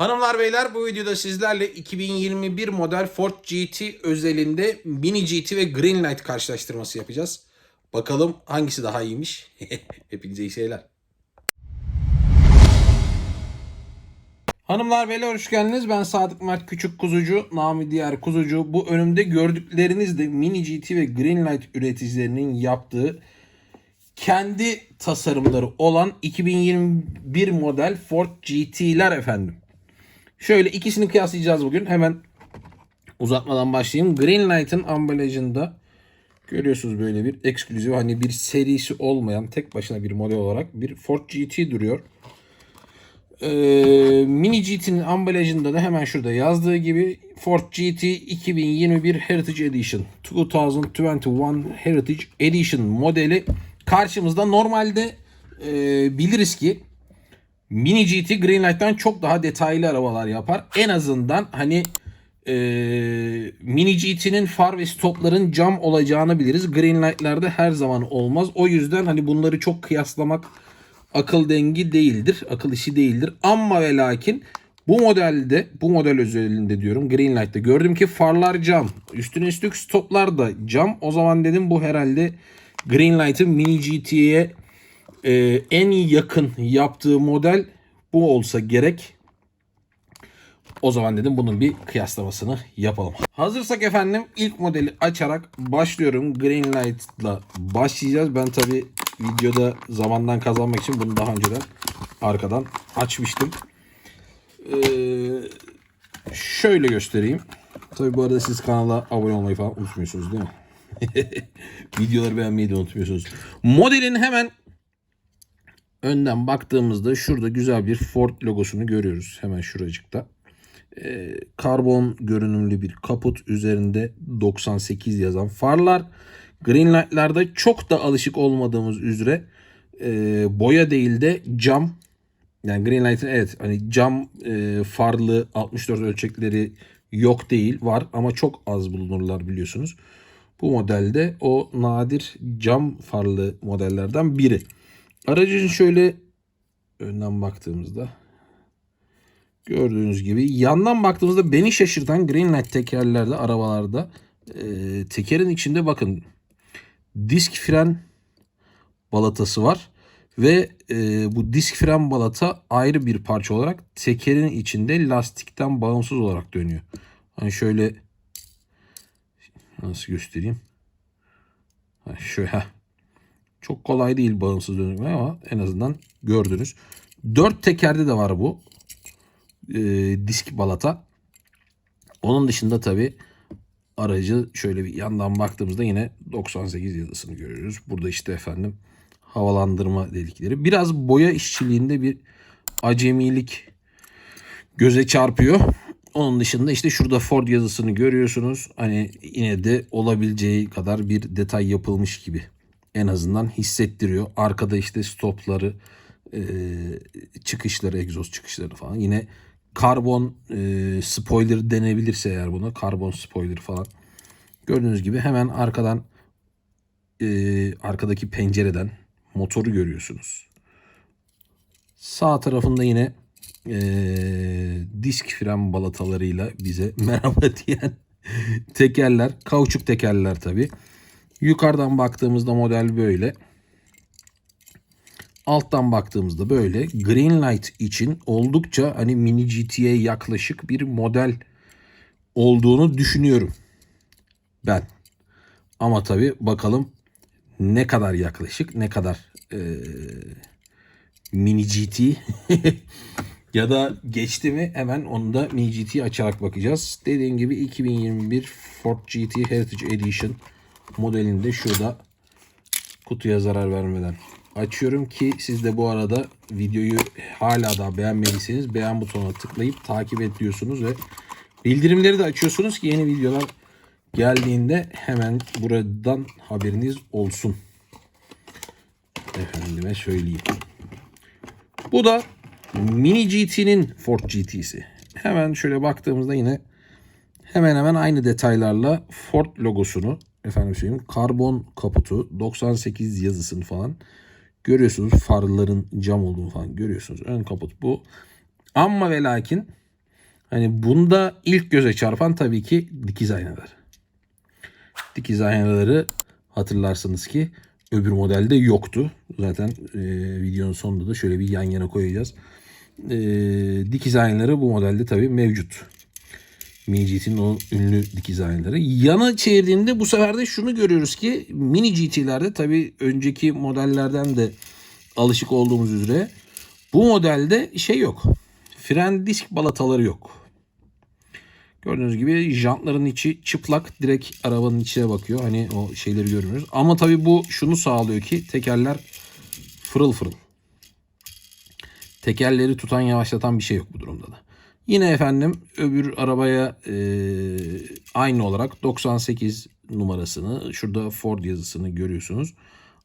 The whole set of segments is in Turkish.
Hanımlar beyler bu videoda sizlerle 2021 model Ford GT özelinde Mini GT ve Greenlight karşılaştırması yapacağız. Bakalım hangisi daha iyiymiş. Hepinize iyi seyirler. Hanımlar beyler hoş geldiniz. Ben Sadık Mert Küçük Kuzucu, Nami Diğer Kuzucu. Bu önümde gördükleriniz de Mini GT ve Greenlight üreticilerinin yaptığı kendi tasarımları olan 2021 model Ford GT'ler efendim. Şöyle ikisini kıyaslayacağız bugün. Hemen uzatmadan başlayayım. Greenlight'ın ambalajında görüyorsunuz böyle bir ekskluzif hani bir serisi olmayan tek başına bir model olarak bir Ford GT duruyor. Ee, Mini GT'nin ambalajında da hemen şurada yazdığı gibi Ford GT 2021 Heritage Edition 2021 Heritage Edition modeli karşımızda. Normalde e, biliriz ki Mini GT Greenlight'tan çok daha detaylı arabalar yapar. En azından hani e, Mini GT'nin far ve stopların cam olacağını biliriz. Greenlight'larda her zaman olmaz. O yüzden hani bunları çok kıyaslamak akıl dengi değildir. Akıl işi değildir. Ama ve lakin bu modelde, bu model özelinde diyorum Greenlight'ta gördüm ki farlar cam. Üstüne üstlük stoplar da cam. O zaman dedim bu herhalde Greenlight'ın Mini GT'ye e, en yakın yaptığı model bu olsa gerek. O zaman dedim bunun bir kıyaslamasını yapalım. Hazırsak efendim ilk modeli açarak başlıyorum. Greenlight'la başlayacağız. Ben tabi videoda zamandan kazanmak için bunu daha önceden arkadan açmıştım. Ee, şöyle göstereyim. Tabi bu arada siz kanala abone olmayı falan unutmuyorsunuz değil mi? Videoları beğenmeyi de unutmuyorsunuz. Modelin hemen önden baktığımızda şurada güzel bir Ford logosunu görüyoruz. Hemen şuracıkta. Ee, karbon görünümlü bir kaput üzerinde 98 yazan farlar. Greenlight'larda çok da alışık olmadığımız üzere e, boya değil de cam. Yani Greenlight'ın evet hani cam e, farlı 64 ölçekleri yok değil var ama çok az bulunurlar biliyorsunuz. Bu modelde o nadir cam farlı modellerden biri. Aracın şöyle önden baktığımızda gördüğünüz gibi yandan baktığımızda beni şaşırtan Greenlight tekerlerde arabalarda e, tekerin içinde bakın disk fren balatası var ve e, bu disk fren balata ayrı bir parça olarak tekerin içinde lastikten bağımsız olarak dönüyor. Hani şöyle nasıl göstereyim? Ha, şöyle. Çok kolay değil bağımsız dönük ama en azından gördünüz. Dört tekerde de var bu e, disk balata. Onun dışında tabi aracı şöyle bir yandan baktığımızda yine 98 yazısını görüyoruz. Burada işte efendim havalandırma delikleri. Biraz boya işçiliğinde bir acemilik göze çarpıyor. Onun dışında işte şurada Ford yazısını görüyorsunuz. Hani yine de olabileceği kadar bir detay yapılmış gibi en azından hissettiriyor. Arkada işte stopları, e, çıkışları, egzoz çıkışları falan. Yine karbon e, spoiler denebilirse eğer buna karbon spoiler falan. Gördüğünüz gibi hemen arkadan e, arkadaki pencereden motoru görüyorsunuz. Sağ tarafında yine e, disk fren balatalarıyla bize merhaba diyen tekerler. Kauçuk tekerler tabi. Yukarıdan baktığımızda model böyle. Alttan baktığımızda böyle. Greenlight için oldukça hani mini GT'ye yaklaşık bir model olduğunu düşünüyorum. Ben. Ama tabi bakalım ne kadar yaklaşık, ne kadar e, mini GT ya da geçti mi hemen onu da mini GT açarak bakacağız. Dediğim gibi 2021 Ford GT Heritage Edition modelinde şurada kutuya zarar vermeden açıyorum ki siz de bu arada videoyu hala da beğenmediyseniz beğen butonuna tıklayıp takip ediyorsunuz ve bildirimleri de açıyorsunuz ki yeni videolar geldiğinde hemen buradan haberiniz olsun. Efendime söyleyeyim. Bu da Mini GT'nin Ford GT'si. Hemen şöyle baktığımızda yine hemen hemen aynı detaylarla Ford logosunu efendim söyleyeyim karbon kaputu 98 yazısını falan görüyorsunuz farların cam olduğunu falan görüyorsunuz. Ön kaput bu. Ama ve lakin Hani bunda ilk göze çarpan tabii ki dikiz aynaları. Dikiz aynaları hatırlarsınız ki öbür modelde yoktu. Zaten e, videonun sonunda da şöyle bir yan yana koyacağız. E, dikiz aynaları bu modelde tabii mevcut. Mini GT'nin o ünlü dikiz aynaları. Yana çevirdiğinde bu sefer de şunu görüyoruz ki Mini GT'lerde tabii önceki modellerden de alışık olduğumuz üzere bu modelde şey yok. Fren disk balataları yok. Gördüğünüz gibi jantların içi çıplak. Direkt arabanın içine bakıyor. Hani o şeyleri görmüyoruz. Ama tabii bu şunu sağlıyor ki tekerler fırıl fırıl. Tekerleri tutan yavaşlatan bir şey yok bu durumda da. Yine efendim öbür arabaya e, aynı olarak 98 numarasını şurada Ford yazısını görüyorsunuz.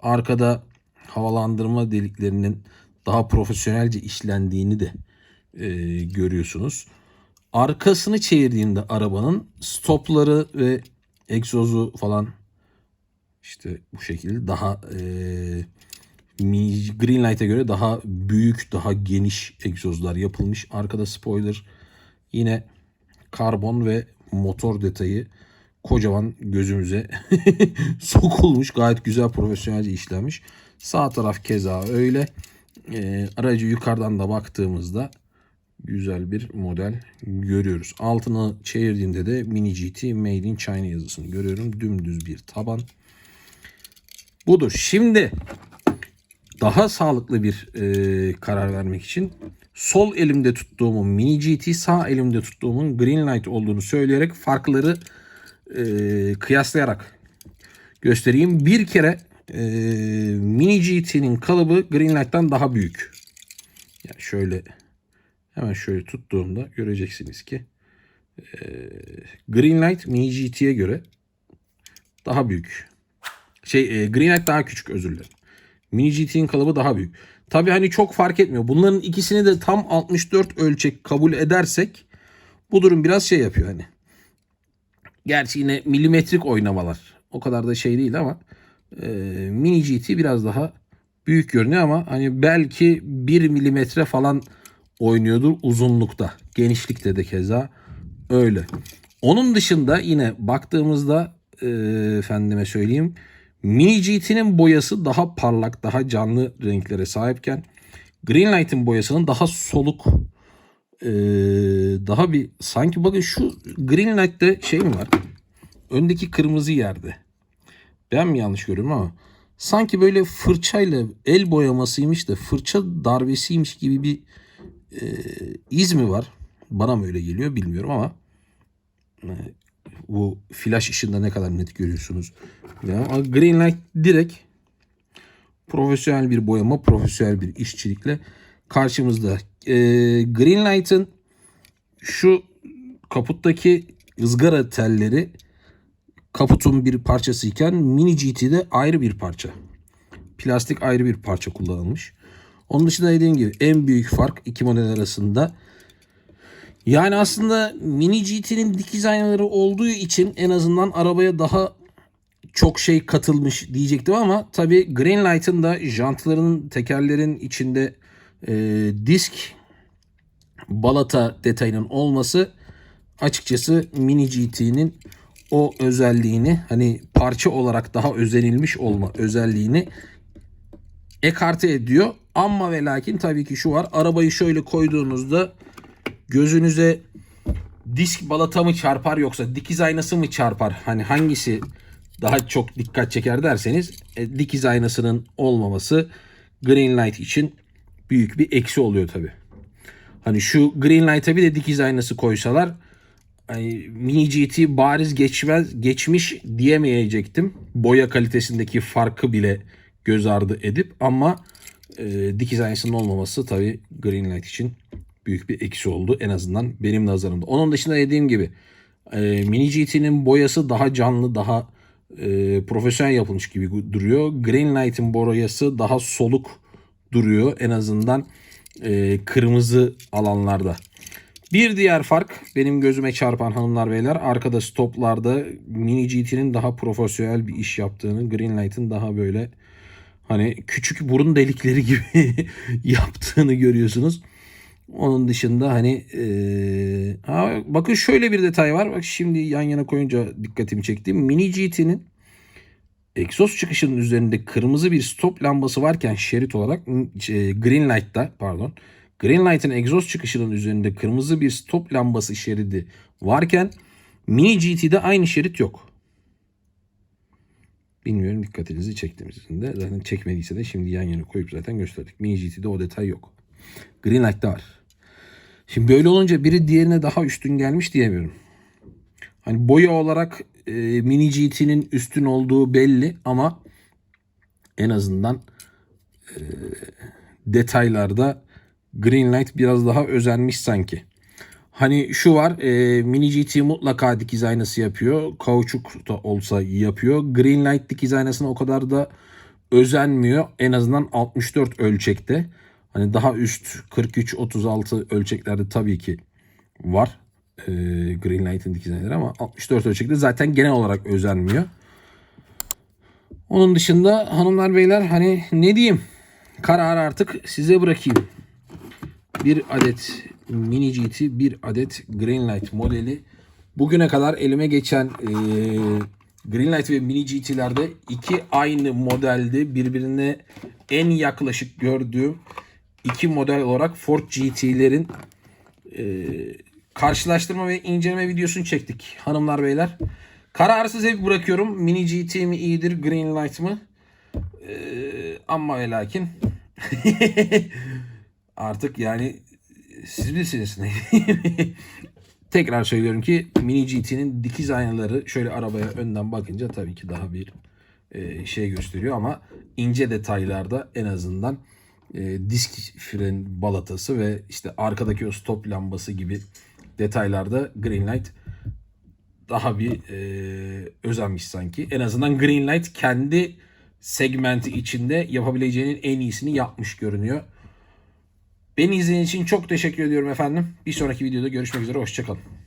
Arkada havalandırma deliklerinin daha profesyonelce işlendiğini de e, görüyorsunuz. Arkasını çevirdiğinde arabanın stopları ve egzozu falan işte bu şekilde daha e, Greenlight'e göre daha büyük, daha geniş egzozlar yapılmış. Arkada spoiler yine karbon ve motor detayı kocaman gözümüze sokulmuş. Gayet güzel profesyonelce işlenmiş. Sağ taraf keza öyle. E, aracı yukarıdan da baktığımızda güzel bir model görüyoruz. Altını çevirdiğinde de Mini GT Made in China yazısını görüyorum. Dümdüz bir taban. Budur. Şimdi daha sağlıklı bir e, karar vermek için sol elimde tuttuğumun Mini GT, sağ elimde tuttuğumun Greenlight olduğunu söyleyerek farkları e, kıyaslayarak göstereyim. Bir kere e, Mini GT'nin kalıbı Greenlight'tan daha büyük. Yani şöyle hemen şöyle tuttuğumda göreceksiniz ki e, Greenlight Mini GT'ye göre daha büyük. Şey e, Greenlight daha küçük özür dilerim. Mini GT'nin kalıbı daha büyük. Tabi hani çok fark etmiyor. Bunların ikisini de tam 64 ölçek kabul edersek bu durum biraz şey yapıyor hani. Gerçi yine milimetrik oynamalar. O kadar da şey değil ama e, Mini GT biraz daha büyük görünüyor ama hani belki 1 milimetre falan oynuyordur uzunlukta. Genişlikte de keza öyle. Onun dışında yine baktığımızda e, efendime söyleyeyim Mini GT'nin boyası daha parlak, daha canlı renklere sahipken Greenlight'ın boyasının daha soluk, e, daha bir sanki bakın şu Greenlight'te şey mi var? Öndeki kırmızı yerde. Ben mi yanlış görüyorum ama sanki böyle fırçayla el boyamasıymış da fırça darbesiymiş gibi bir e, iz mi var? Bana mı öyle geliyor bilmiyorum ama e, bu flash ışığında ne kadar net görüyorsunuz. Ama Greenlight direkt profesyonel bir boyama, profesyonel bir işçilikle karşımızda. E, Greenlight'ın şu kaputtaki ızgara telleri kaputun bir parçasıyken Mini GT'de ayrı bir parça. Plastik ayrı bir parça kullanılmış. Onun dışında dediğim gibi en büyük fark iki model arasında yani aslında Mini GT'nin dikiz aynaları olduğu için en azından arabaya daha çok şey katılmış diyecektim ama tabi Greenlight'ın da jantlarının tekerlerin içinde e, disk balata detayının olması açıkçası Mini GT'nin o özelliğini hani parça olarak daha özenilmiş olma özelliğini ekarte ediyor. Ama ve lakin tabii ki şu var. Arabayı şöyle koyduğunuzda gözünüze disk balata mı çarpar yoksa dikiz aynası mı çarpar? Hani hangisi daha çok dikkat çeker derseniz e, dikiz aynasının olmaması Greenlight için büyük bir eksi oluyor tabi. Hani şu Greenlight'a bir de dikiz aynası koysalar hani Mini GT bariz geçmez geçmiş diyemeyecektim. Boya kalitesindeki farkı bile göz ardı edip ama e, dikiz aynasının olmaması tabi Greenlight için büyük bir eksi oldu en azından benim nazarımda. Onun dışında dediğim gibi e, Mini GT'nin boyası daha canlı, daha e, profesyonel yapılmış gibi duruyor. Greenlight'in boyası daha soluk duruyor en azından e, kırmızı alanlarda. Bir diğer fark benim gözüme çarpan hanımlar beyler arkada stoplarda Mini GT'nin daha profesyonel bir iş yaptığını Greenlight'ın daha böyle hani küçük burun delikleri gibi yaptığını görüyorsunuz. Onun dışında hani e, ha, bakın şöyle bir detay var. Bak şimdi yan yana koyunca dikkatimi çekti. Mini GT'nin egzoz çıkışının üzerinde kırmızı bir stop lambası varken şerit olarak e, green light'ta pardon green light'ın egzoz çıkışının üzerinde kırmızı bir stop lambası şeridi varken Mini GT'de aynı şerit yok. Bilmiyorum dikkatinizi çektiğimizin de zaten çekmediyse de şimdi yan yana koyup zaten gösterdik. Mini GT'de o detay yok. Green Light'ta var. Şimdi böyle olunca biri diğerine daha üstün gelmiş diyemiyorum. Hani boya olarak e, Mini GT'nin üstün olduğu belli ama en azından e, detaylarda Green Light biraz daha özenmiş sanki. Hani şu var e, Mini GT mutlaka dikiz aynası yapıyor. Kauçuk da olsa yapıyor. Green Light dikiz aynasına o kadar da özenmiyor. En azından 64 ölçekte. Hani daha üst 43-36 ölçeklerde tabii ki var. E, Green Light'ın dikiz aynaları ama 64 ölçekte zaten genel olarak özenmiyor. Onun dışında hanımlar beyler hani ne diyeyim kararı artık size bırakayım. Bir adet Mini GT, bir adet Greenlight modeli. Bugüne kadar elime geçen e, Greenlight ve Mini GT'lerde iki aynı modelde birbirine en yaklaşık gördüğüm iki model olarak Ford GT'lerin e, karşılaştırma ve inceleme videosunu çektik hanımlar beyler. Kararı size bırakıyorum. Mini GT mi iyidir, Greenlight mı? E, ama ve lakin artık yani siz bilirsiniz. Tekrar söylüyorum ki Mini GT'nin dikiz aynaları şöyle arabaya önden bakınca tabii ki daha bir e, şey gösteriyor ama ince detaylarda en azından e, disk fren balatası ve işte arkadaki o stop lambası gibi detaylarda Greenlight daha bir e, özenmiş sanki. En azından Greenlight kendi segmenti içinde yapabileceğinin en iyisini yapmış görünüyor. Beni izlediğiniz için çok teşekkür ediyorum efendim. Bir sonraki videoda görüşmek üzere. Hoşçakalın.